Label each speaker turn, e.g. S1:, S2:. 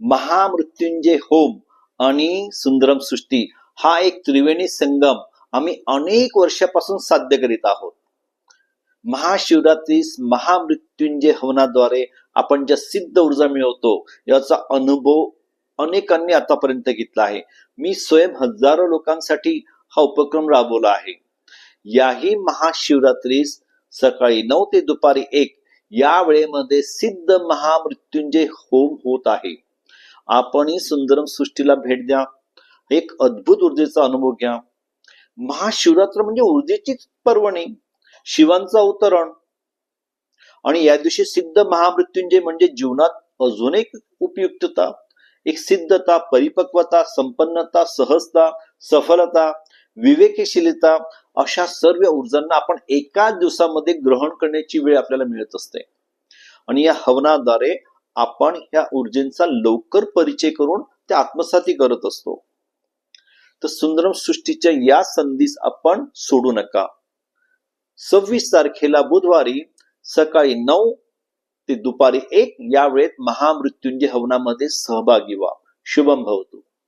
S1: महामृत्युंजय home आणि सुंदरम सृष्टी हा एक त्रिवेणी संगम आम्ही अनेक वर्षापासून साध्य करीत आहोत. महाशिवरात्रीस महामृत्युंजय हवनाद्वारे आपण ज्या सिद्ध ऊर्जा मिळवतो याचा अनुभव अनेकांनी आतापर्यंत घेतला आहे. मी स्वयं हजारो लोकांसाठी हा उपक्रम राबवला आहे. याही महाशिवरात्रीस सकाळी नऊ ते दुपारी एक या वेळेमध्ये सिद्ध महामृत्युंजय होम होत आहे. आपणही सुंदरम सृष्टीला भेट द्या. एक अद्भुत ऊर्जेचा अनुभव घ्या. महाशिवरात्र म्हणजे ऊर्जेचीच पर्वणी शिवांचं अवतरण. आणि या दिवशी सिद्ध महामृत्युंजय म्हणजे जीवनात अजून एक उपयुक्तता एक सिद्धता परिपक्वता संपन्नता सहजता सफलता विवेकशीलता अशा सर्व ऊर्जांना आपण एकाच दिवसामध्ये ग्रहण करण्याची वेळ आपल्याला मिळत असते. आणि या हवनाद्वारे आपण ह्या ऊर्जेचा लवकर परिचय करून ते आत्मसाती करत असतो. तर सुंदरम सृष्टीच्या या संधीस आपण सोडू नका. सव्वीस तारखेला बुधवारी सकाळी नऊ ते दुपारी एक या वेळेत महामृत्युंजय हवनामध्ये सहभागी व्हा. शुभम भवतु.